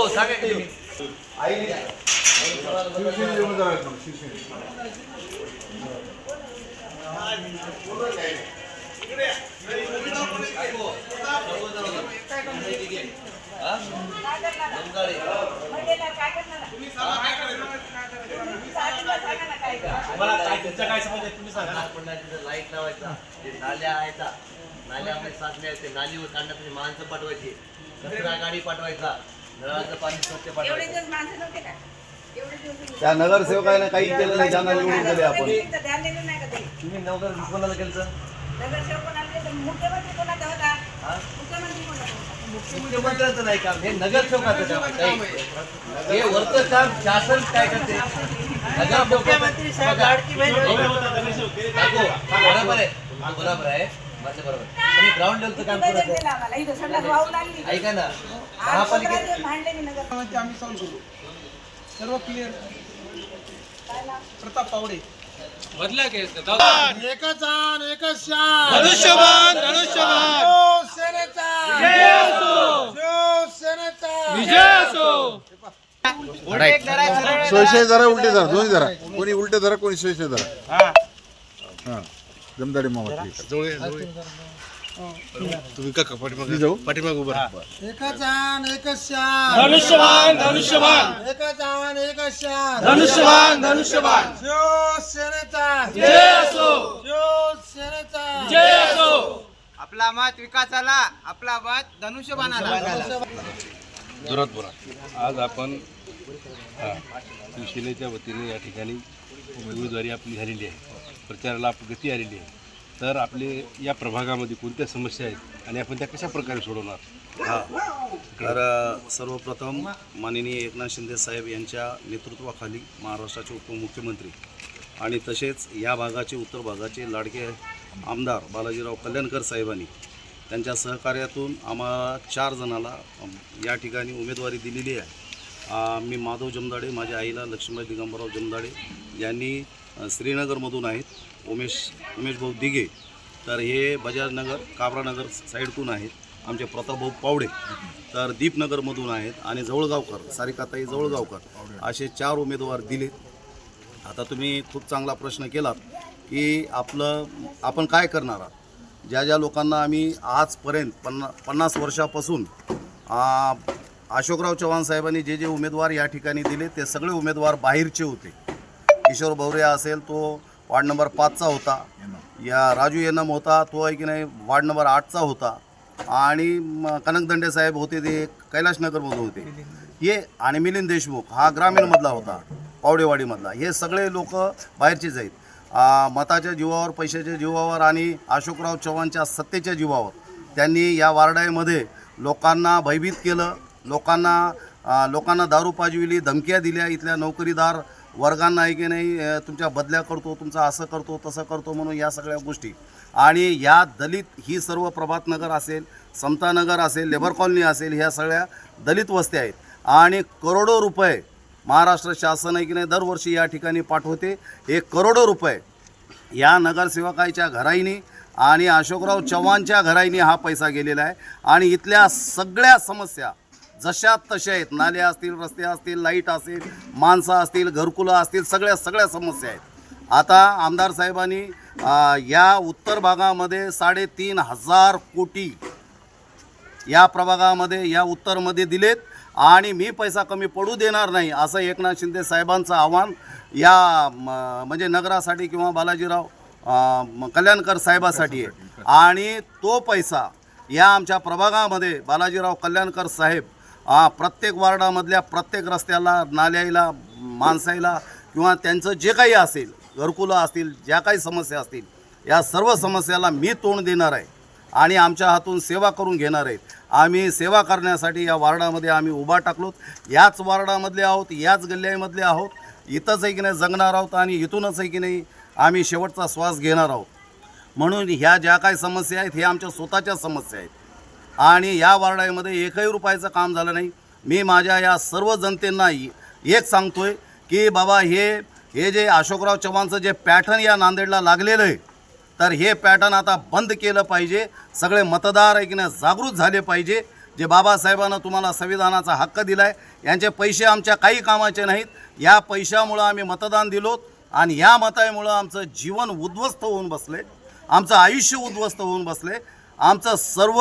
हो सांगा की. मला काय तुमचं काय समज आहे? तुम्ही सांगा. आपण ना तिथं लाइट लावायचा ते नाल्या आहेत नाल्यामध्ये साचल्या आहेत ते नालीवर काढण्यासाठी माणसं पाठवायची कचरा गाडी पाठवायचा. नळाचं पाणी स्वच्छ एवढे पाठवायचं दिवस माणसं नव्हते का? एवढे दिवस त्या नगरसेवकाने काही केलं नाही ज्यांना निवडून दिले आपण. तर ध्यान दिलं नाही का ते? तुम्ही नवकर कोणाला केलं नगरसेवक कोणाला दिलं? मुख्यमंत्री कोणाचा होता? हा? मुख्यमंत्री कोणाचा होता? मुख्यमंत्र्यांचं नाही काम हे नगरसेवकाचं काम आहे. काही. हे वरचं काम शासन काय करते? मुख्यमंत्री साहेब लाडकी बरोबर आहे. तुमचं बरोबर आहे. माझं बरोबर तुम्ही ग्राउंड लेवलचं काम करत आम्हाला. इथं ऐका ना. महापालिकेत दिवस भांडले मी नगर आम्ही सॉल्व करू. सर्व क्लिअर प्रताप पावडे. एकच आण, एकच शान. धनुष्यबाण धनुष्यबाण. शिवसेनेचा. शिवसेनेचा. सोयशे जरा उलटे जरा दोन्ही जरा. कोणी उलटे जरा कोणी सोयशे जरा. हा. जमदाडी मामा. तुम्ही का पाठीमाग जाऊ पाठीमाग उभं राहा. एकच आण, एकच शान. धनुष्यबाण धनुष्यबाण. एकच आण, एकच शान. धनुष्यबाण. धनुष्यबाण शिवसेनेचा जय असो. शिवसेनेचा जय असो. आपला मत विकासाला आपला मत धनुष्यबाणाला. जोरात बोला. आज आपण शिवसेनेच्या वतीने या ठिकाणी उमेदवारी आपली झालेली आहे. प्रचाराला आप- गती आलेली आहे. तर आपले या प्रभागामध्ये कोणत्या समस्या आहेत आणि आपण त्या कशा प्रकारे सोडवणार? हा. तर सर्वप्रथम माननीय एकनाथ शिंदे साहेब यांच्या नेतृत्वाखाली महाराष्ट्राचे उपमुख्यमंत्री आणि तसेच या भागाचे उत्तर भागाचे लाडके आमदार बालाजीराव कल्याणकर साहेबांनी त्यांच्या सहकार्यातून आम्हा चार जणाला या ठिकाणी उमेदवारी दिलेली आहे. मी माधव जमदाडे माझ्या आईला लक्ष्मीबाई दिगंबरराव जमदाडे यांनी श्रीनगरमधून आहेत उमेश उमेश भाऊ दिघे. तर हे बजाजनगर काबरानगर साईडतून आहेत आमचे प्रतापभाऊ पावडे. तर दीपनगरमधून आहेत आणि जवळगावकर सारिकाताई जवळगावकर असे चार उमेदवार दिले. आता तुम्ही खूप चांगला प्रश्न केलात की आपलं आपण काय करणार आहात? ज्या ज्या लोकांना आम्ही आजपर्यंत पन्ना पन्नास वर्षापासून अशोकराव चव्हाण साहेबांनी जे जे उमेदवार या ठिकाणी दिले ते सगळे उमेदवार बाहेरचे होते. किशोर भवरे असेल तो वार्ड नंबर पाचचा होता. या राजू येनम होता तो आहे की नाही वार्ड नंबर आठचा होता. आणि म, कनकदंडे साहेब होते ते कैलाशनगरमधून होते. हे आणि मिलिंद देशमुख हा ग्रामीणमधला होता पावडेवाडीमधला. हे सगळे लोक बाहेरचेच आहेत. मताच्या जीवावर पैशाच्या जीवावर आणि अशोकराव चव्हाणच्या सत्तेच्या जीवावर त्यांनी या वार्डामध्ये लोकांना भयभीत केलं. लोकांना लोकांना दारू पाजविली धमक्या दिल्या इथल्या नोकरीदार वर्गांना आहे की नाही तुमच्या बदल्या करतो तुमचा असं करतो तसं करतो म्हणून या सगळ्या गोष्टी. आणि या दलित ही सर्व प्रभातनगर असेल समतानगर असेल लेबर कॉलनी असेल ह्या सगळ्या दलित वस्त्या आहेत. आणि करोडो रुपये महाराष्ट्र शासन आहे की नाही दरवर्षी या ठिकाणी पाठवते. एक करोडो रुपये या नगरसेवकाच्या घराईनी आणि अशोकराव चव्हाणच्या घराईने हा पैसा गेलेला आहे. आणि इथल्या सगळ्या समस्या जशा तशा आहेत. नाले असतील रस्ते असतील लाइट असेल माणसं असतील घरकुलं असतील सगळ्या सगळ्या समस्या आहेत. आता आमदार साहेबांनी या उत्तर भागामध्ये साडेतीन हजार कोटी या प्रभागामध्ये या उत्तरमध्ये दिलेत आणि मी पैसा कमी पडू देणार नाही असं एकनाथ शिंदे साहेबांचं आव्हान या म्हणजे नगरासाठी किंवा बालाजीराव कल्याणकर साहेबासाठी आहे. आणि तो पैसा या आमच्या प्रभागामध्ये बालाजीराव कल्याणकर साहेब हा प्रत्येक वार्डामधल्या प्रत्येक रस्त्याला नाल्याला माणसाईला किंवा त्यांचं जे काही असेल घरकुलं असतील ज्या काही समस्या असतील या सर्व समस्याला मी तोंड देणार आहे आणि आमच्या हातून सेवा करून घेणार आहेत. आम्ही सेवा करण्यासाठी या वार्डामध्ये आम्ही उभा टाकलोत. याच वार्डामधले आहोत याच गल्ल्यामधले आहोत. इथंच आहे की नाही जगणार आहोत आणि इथूनच आहे की नाही आम्ही शेवटचा श्वास घेणार आहोत. म्हणून ह्या ज्या काही समस्या आहेत हे आमच्या स्वतःच्या समस्या आहेत. आणि या वार्डामध्ये एकही रुपयाचं काम झालं नाही. मी माझ्या या सर्व जनतेंना एक सांगतो आहे की बाबा हे हे जे अशोकराव चव्हाणचं जे पॅटर्न या नांदेडला लागलेलं आहे तर हे पॅटर्न आता बंद केलं पाहिजे. सगळे मतदार ऐकणं जागृत झाले पाहिजे. जे बाबासाहेबांना तुम्हाला संविधानाचा हक्क दिला आहे यांचे पैसे आमच्या काही कामाचे नाहीत. या पैशामुळं आम्ही मतदान दिलोत आणि या मतामुळं आमचं जीवन उद्ध्वस्त होऊन बसले. आमचं आयुष्य उद्ध्वस्त होऊन बसले. आमचं सर्व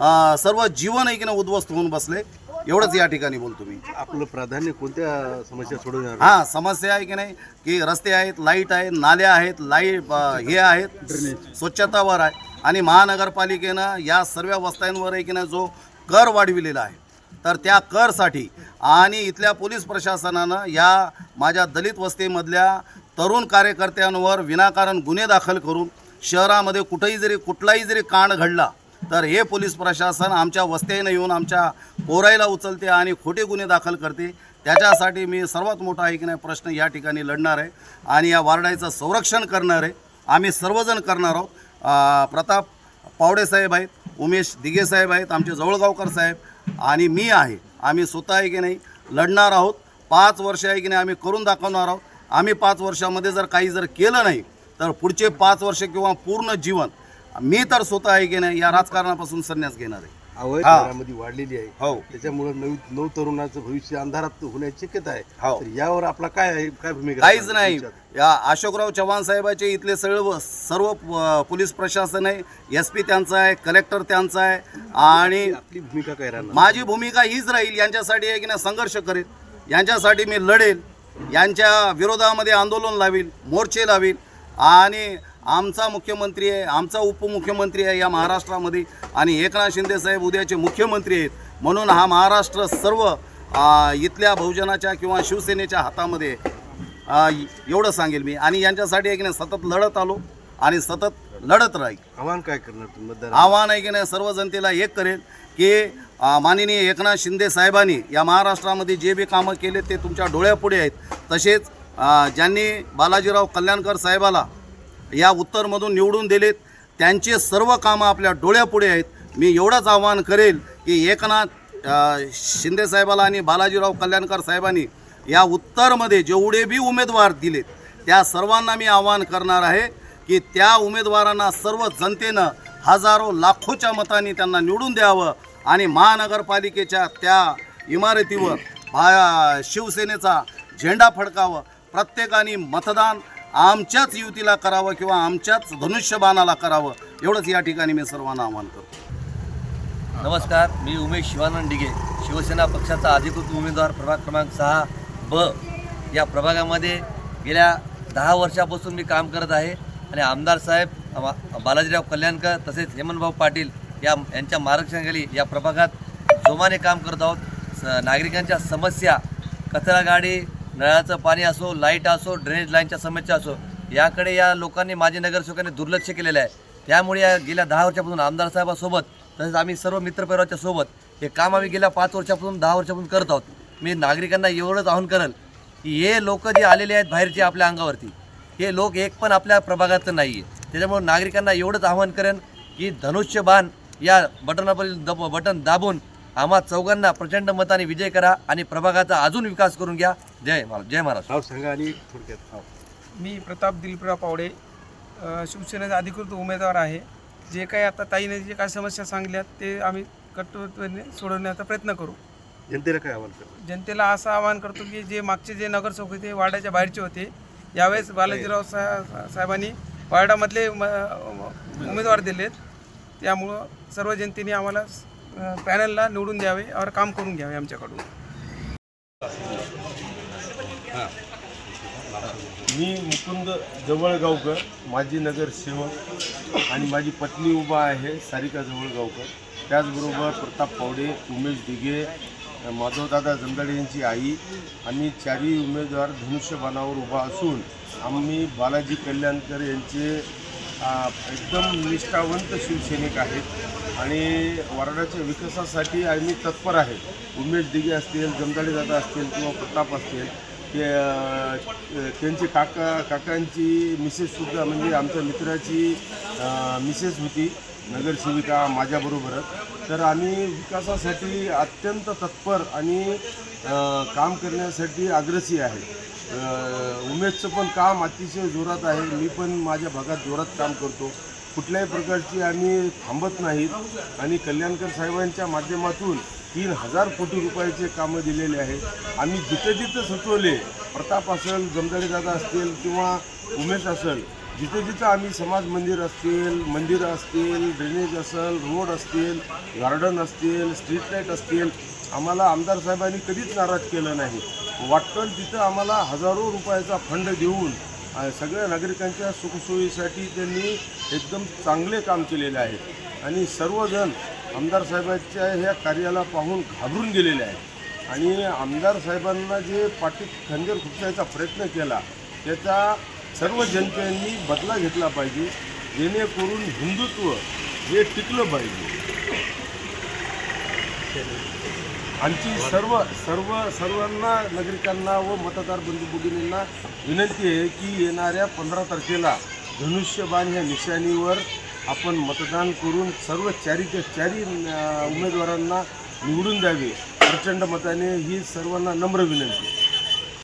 सर्व जीवन आहे की नाही उद्ध्वस्त होऊन बसले. एवढंच या ठिकाणी बोलतो मी. आपलं प्राधान्य कोणत्या समस्या सोडवणार हां समस्या आहे की नाही? की रस्ते आहेत लाइट आहेत नाल्या आहेत लाइट हे आहेत स्वच्छतावर आहे. आणि महानगरपालिकेनं या सर्व वस्त्यांवर आहे की नाही जो कर वाढविलेला आहे तर त्या करसाठी आणि इथल्या पोलीस प्रशासनानं या माझ्या दलित वस्तीमधल्या तरुण कार्यकर्त्यांवर विनाकारण गुन्हे दाखल करून शहरामध्ये कुठेही जरी कुठलाही जरी कांड घडला तर हे पोलीस प्रशासन आमच्या वस्त्यानं येऊन आमच्या कोराईला उचलते आणि खोटे गुन्हे दाखल करते. त्याच्यासाठी मी सर्वात मोठा आहे की नाही प्रश्न या ठिकाणी लढणार आहे आणि या वारडाईचं संरक्षण करणार आहे. आम्ही सर्वजण करणार आहोत. प्रताप पावडे साहेब आहेत उमेश दिघे साहेब आहेत आमचे जवळगावकर साहेब आणि मी आहे. आम्ही स्वतः आहे की नाही लढणार आहोत. पाच वर्ष आहे की नाही आम्ही करून दाखवणार आहोत. आम्ही पाच वर्षामध्ये जर काही जर केलं नाही तर पुढचे पाच वर्ष किंवा पूर्ण जीवन मी तर स्वतः आहे की नाही या राजकारणापासून संन्यास घेणार आहे. हा. घरामध्ये वाढलेली आहे. हो. त्याच्यामुळे नऊ नऊ तरुणाचं भविष्य अंधारात होण्याची शक्यता आहे. हो. तर यावर आपला काय आहे काय भूमिका काहीच नाही? या अशोकराव चव्हाण साहेबाचे इथले सर्व सर्व प- पोलीस प्रशासन आहे एस पी त्यांचा आहे कलेक्टर त्यांचा आहे आणि आपली भूमिका काय राहणार? माझी भूमिका हीच राहील यांच्यासाठी आहे की नाही संघर्ष करेल. यांच्यासाठी मी लढेल. यांच्या विरोधामध्ये आंदोलन लावील मोर्चे लावील आणि आमचा मुख्यमंत्री आहे आमचा उपमुख्यमंत्री आहे या महाराष्ट्रामध्ये. आणि एकनाथ शिंदे साहेब उद्याचे मुख्यमंत्री आहेत. म्हणून हा महाराष्ट्र सर्व इथल्या बहुजनाच्या किंवा शिवसेनेच्या हातामध्ये एवढं सांगेल मी. आणि यांच्यासाठी आहे की नाही सतत लढत आलो आणि सतत लढत राहील. आव्हान काय करणार आव्हान आहे की नाही सर्व जनतेला एक करेल की माननीय एकनाथ शिंदे साहेबांनी या महाराष्ट्रामध्ये जे बी कामं केले ते तुमच्या डोळ्यापुढे आहेत. तसेच ज्यांनी बालाजीराव कल्याणकर साहेबाला या उत्तरमधून निवडून दिलेत. त्यांचे सर्व कामं आपल्या डोळ्यापुढे आहेत. मी एवढंच आव्हान करेल की एकनाथ शिंदेसाहेबाला आणि बालाजीराव कल्याणकर साहेबांनी या उत्तरमध्ये जेवढे बी उमेदवार दिलेत त्या सर्वांना मी आव्हान करणार आहे की त्या उमेदवारांना सर्व जनतेनं हजारो लाखोच्या मतांनी त्यांना निवडून द्यावं आणि महानगरपालिकेच्या त्या इमारतीवर भा शिवसेनेचा झेंडा फडकावं. प्रत्येकाने मतदान आमच्याच युतीला करावं किंवा आमच्याच धनुष्यबाणाला करावं एवढंच या ठिकाणी मी सर्वांना आवाहन करतो. नमस्कार मी उमेश शिवानंद डिगे शिवसेना पक्षाचा अधिकृत उमेदवार प्रभाग क्रमांक सहा ब. या प्रभागामध्ये गेल्या दहा वर्षापासून मी काम करत आहे आणि आमदार साहेब बालाजीराव कल्याणकर तसेच हेमंतभाऊ पाटील या यांच्या मार्गदर्शनाखाली या प्रभागात जोमाने काम करत आहोत. स नागरिकांच्या समस्या कचरा गाडी नळाचं पाणी असो लाइट असो ड्रेनेज लाईनच्या समस्या असो याकडे या लोकांनी माजी नगरसेवकांनी दुर्लक्ष केलेलं आहे. त्यामुळे या गेल्या दहा वर्षापासून आमदार साहेबासोबत तसेच आम्ही सर्व मित्रपरिवाराच्या सोबत हे काम आम्ही गेल्या पाच वर्षापासून दहा वर्षापासून करत आहोत. मी नागरिकांना एवढंच आवाहन करेल की हे लोक जे आलेले आहेत बाहेरचे आपल्या अंगावरती हे लोक एक पण आपल्या प्रभागाचं नाही आहे त्याच्यामुळे नागरिकांना एवढंच आवाहन करेन की धनुष्यबाण या बटनावरील दब बटन दाबून आम्हा चौघांना प्रचंड मताने विजय करा आणि प्रभागाचा अजून विकास करून घ्या. जय महाराज जय महाराज सांगा आणि थोडक्यात. मी प्रताप दिलीपराव पावडे शिवसेनेचा अधिकृत उमेदवार आहे. जे काही आता ताईने जे काही समस्या सांगल्यात ते आम्ही कटोरीने सोडवण्याचा प्रयत्न करू. जनतेला काय आव्हान करणार जनतेला असं आवाहन करतो की जे मागचे जे नगरसेवक होते वार्डाच्या बाहेरचे होते यावेळेस बालाजीराव सा साहेबांनी वार्डामधले उमेदवार दिलेत. त्यामुळं सर्व जनतेने आम्हाला पॅनलला निवडून द्यावे और काम करून घ्यावे आमच्याकडून. मी मुकुंद जवळगावकर माजी नगरसेवक आणि माझी पत्नी उभा आहे सारिका जवळगावकर. त्याचबरोबर प्रताप पावडे उमेश दिघे माधवदादा जमदाडे यांची आई आम्ही चारही उमेदवार धनुष्यबाणावर उभा असून आम्ही बालाजी कल्याणकर यांचे एकदम निष्ठावंत शिवसैनिक आहेत. आणि वार्डाच्या विकासासाठी आम्ही तत्पर आहे. उमेश दिघे असतील जमदाडे दादा असतील किंवा प्रताप असतील ते त्यांची काका काकांची मिसेससुद्धा म्हणजे आमच्या मित्राची मिसेस होती नगरसेविका माझ्याबरोबरच तर आम्ही विकासासाठी अत्यंत तत्पर आणि काम करण्यासाठी अग्रसी आहे. उमेशचं पण काम अतिशय जोरात आहे. मी पण माझ्या भागात जोरात काम करतो. कुठल्याही प्रकारची आम्ही थांबत नाहीत. आणि कल्याणकर साहेबांच्या माध्यमातून तीन हजार कोटी रुपयाचे कामं दिलेले आहेत. आम्ही जिथं जिथं सुचवले प्रताप असेल जमदारी दादा असतील किंवा उमेश असेल जिथे जिथं आम्ही समाज मंदिर असतील मंदिरं असतील ड्रेनेज असेल रोड असतील गार्डन असतील स्ट्रीट लाइट असतील आम्हाला आमदार साहेबांनी कधीच नाराज केलं नाही. वाटतं तिथं आम्हाला हजारो रुपयाचा फंड देऊन सगळ्या नागरिकांच्या सुखसोयीसाठी त्यांनी एकदम चांगले काम केलेले आहे. आणि सर्वजण आमदार साहेबांच्या ह्या कार्याला पाहून घाबरून गेलेले आहेत. आणि आमदार साहेबांना जे पाठीत खंजर खुपसायचा प्रयत्न केला त्याचा सर्व जनतेने बदला घेतला पाहिजे जेणेकरून हिंदुत्व हे टिकलं पाहिजे. आमची सर्व सर्व सर्वांना नागरिकांना व मतदार बंधू भगिनींना विनंती आहे की येणाऱ्या पंधरा तारखेला धनुष्यबाण ह्या निशाणीवर आपण मतदान करून सर्व चारीच्या चारी उमेदवारांना निवडून द्यावे. प्रचंड मताने ही सर्वांना नम्र विनंती.